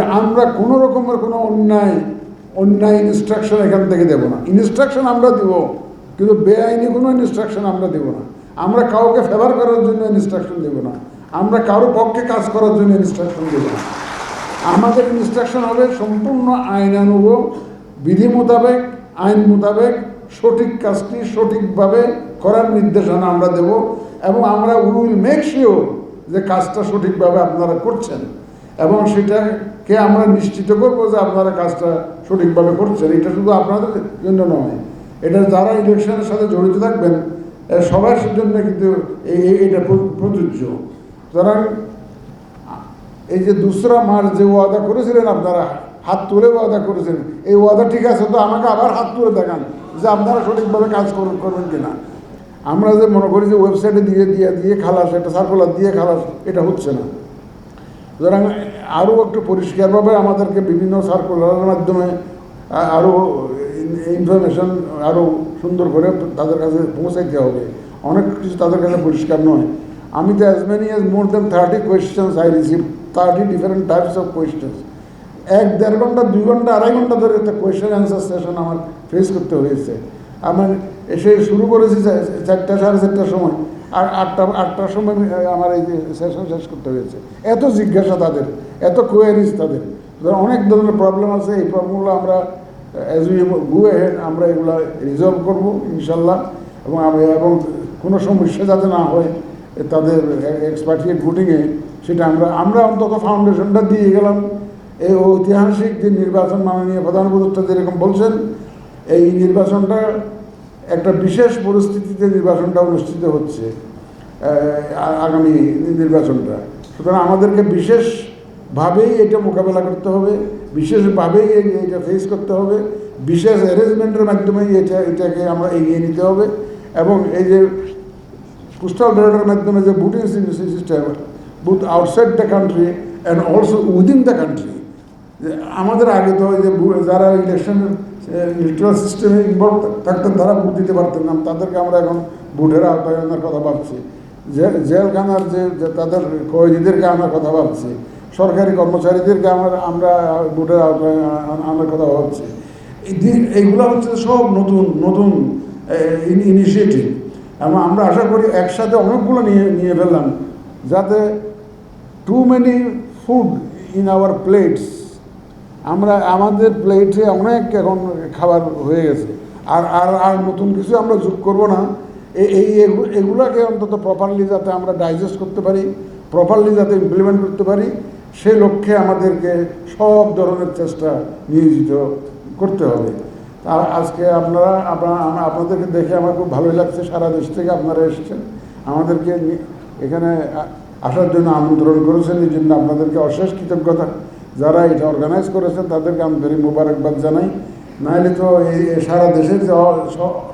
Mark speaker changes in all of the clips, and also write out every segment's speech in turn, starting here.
Speaker 1: আমরা কোনো রকমের কোনো অন্যায় অন্যায় ইনস্ট্রাকশন এখান থেকে দেব না। ইনস্ট্রাকশন আমরা দিব, কিন্তু বেআইনি কোনো ইনস্ট্রাকশন আমরা দেব না। আমরা কাউকে ফেভার করার জন্য ইনস্ট্রাকশন দেব না। আমরা কারও পক্ষে কাজ করার জন্য ইনস্ট্রাকশন দেব না। আমাদের ইনস্ট্রাকশন হবে সম্পূর্ণ আইনানুগ, বিধি মোতাবেক, আইন মোতাবেক, সঠিক কাজটি সঠিকভাবে করার নির্দেশনা আমরা দেব এবং আমরা উইল মেক শিওর যে কাজটা সঠিকভাবে আপনারা করছেন। এবং সেটাকে আমরা নিশ্চিত করব যে আপনারা কাজটা সঠিকভাবে করছেন। এটা শুধু আপনাদের জন্য নয়, এটা যারা ইলেকশনের সাথে জড়িত থাকবেন সবার জন্য কিন্তু এটা প্রযোজ্য। সুতরাং এই যে দুসরা মার্চ যে ওয়াদা করেছিলেন আপনারা, হাত তুলে ওয়াদা করেছেন, এই ওয়াদা ঠিক আছে, তো আমাকে আবার হাত তুলে দেখান যে আপনারা সঠিকভাবে কাজ করবেন কিনা। আমরা যে মনে করি যে ওয়েবসাইটে দিয়ে দিয়ে দিয়ে খালাস, একটা সার্কুলার দিয়ে খালাস, এটা হচ্ছে না। সুতরাং আরও একটু পরিষ্কারভাবে আমাদেরকে বিভিন্ন সার্কুলারের মাধ্যমে আরও ইনফরমেশন আরও সুন্দর করে তাদের কাছে পৌঁছাইতে হবে। অনেক কিছু তাদের কাছে পরিষ্কার নয়। আমি তো as many as more than thirty questions I receive thirty different types of questions এক দেড় ঘণ্টা, দুই ঘণ্টা, আড়াই ঘণ্টা ধরে একটা কোয়েশ্চেন অ্যান্সার সেশন আমার ফেস করতে হয়েছে। আমার এসে শুরু করেছি চারটা, সাড়ে চারটার সময়। আর আটটা আটটার সময় আমার এই সেশন শেষ করতে হয়েছে। এত জিজ্ঞাসা তাদের, এত কোয়ারিজ তাদের। অনেক ধরনের প্রবলেম আছে, এই প্রবলেমগুলো আমরা অ্যাজ উই গো হেড আমরা এগুলো রিজলভ করব, ইনশাল্লাহ। এবং আমি- এবং কোনো সমস্যা যাতে না হয় তাদের এক্সপার্টিয়েট ভোটিংয়ে সেটা আমরা আমরা অন্তত ফাউন্ডেশনটা দিয়ে গেলাম। এই ঐতিহাসিক যে নির্বাচন মাননীয় প্রধান উপদেষ্টা যেরকম বলছেন, এই নির্বাচনটা একটা বিশেষ পরিস্থিতিতে নির্বাচনটা অনুষ্ঠিত হচ্ছে আগামী নির্বাচনটা। সুতরাং আমাদেরকে বিশেষভাবেই এটা মোকাবেলা করতে হবে, বিশেষভাবেই এটা ফেস করতে হবে, বিশেষ অ্যারেঞ্জমেন্টের মাধ্যমে এটা, এটাকে আমরা এগিয়ে নিতে হবে এবং এই যে পোস্টাল ব্যালটের মাধ্যমে যে voting system booth outside the country and also within the country আমাদের আগে তো ওই যে যারা ইলেকশন ইলেকট্রাল সিস্টেমে ইনভলভ থাকতেন, তারা ভোট দিতে পারতেন না। তাদেরকে আমরা এখন ভোটের আওতায় আনার কথা ভাবছি। জেলখানার যে তাদের কয়েদিদেরকে আনার কথা ভাবছি, সরকারি কর্মচারীদেরকে আমার, আমরা ভোটের আওতায় আনার কথা ভাবছি। এইগুলো হচ্ছে সব নতুন নতুন ইনিশিয়েটিভ এবং আমরা আশা করি একসাথে অনেকগুলো নিয়ে নিয়ে ফেললাম, যাতে too many food in our plates আমরা আমাদের প্লেটে অনেক এখন খাবার হয়ে গেছে। আর আর আর নতুন কিছু আমরা যোগ করব না। এই এই এগু- এগুলাকে অন্তত প্রপারলি যাতে আমরা ডাইজেস্ট করতে পারি প্রপারলি যাতে ইমপ্লিমেন্ট করতে পারি সেই লক্ষ্যে আমাদেরকে সব ধরনের চেষ্টা নিয়োজিত করতে হবে। আর আজকে আপনারা আপনাদেরকে দেখে আমার খুব ভালোই লাগছে, সারা দেশ থেকে আপনারা এসেছেন। আমাদেরকে এখানে আসার জন্য আমন্ত্রণ করেছেন, এই জন্য আপনাদেরকে অশেষ কৃতজ্ঞতা। যারা এটা অর্গানাইজ করেছেন, তাদেরকে আন্তরিক মোবারকবাদ জানাই। নাহলে তো এই সারা দেশের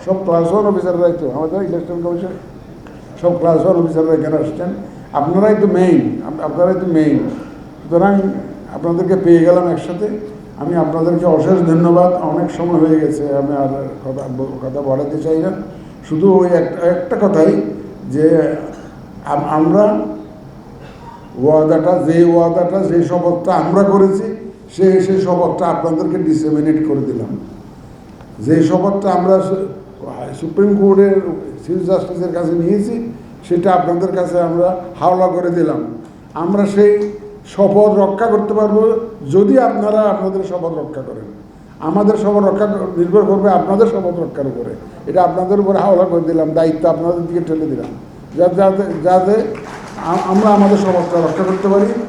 Speaker 1: সব ক্লাস ওয়ান অফিসাররাই তো আমাদের ইলেকশন কমিশন সব ক্লাস ওয়ান অফিসাররা এখানে আসছেন। আপনারাই তো মেইন আপনারাই তো মেইন সুতরাং আপনাদেরকে পেয়ে গেলাম একসাথে। আমি আপনাদেরকে অশেষ ধন্যবাদ। অনেক সময় হয়ে গেছে, আমি আর কথা কথা বাড়াতে চাই না। শুধু ওই একটা কথাই যে আমরা ওয়াদাটা, যে ওয়াদাটা, যে শপথটা আমরা করেছি, সে সেই শপথটা আপনাদেরকে ডিসেমিনেট করে দিলাম। যে শপথটা আমরা সুপ্রিম কোর্টের চিফ জাস্টিসের কাছে নিয়েছি, সেটা আপনাদের কাছে আমরা হাওলা করে দিলাম। আমরা সেই শপথ রক্ষা করতে পারব যদি আপনারা আপনাদের শপথ রক্ষা করেন। আমাদের শপথ রক্ষা নির্ভর করবে আপনাদের শপথ রক্ষার উপরে। এটা আপনাদের উপরে হাওলা করে দিলাম, দায়িত্ব আপনাদের দিকে ঠেলে দিলাম। যাতে যাতে আমরা আমাদের সমাজটা রক্ষা করতে পারি।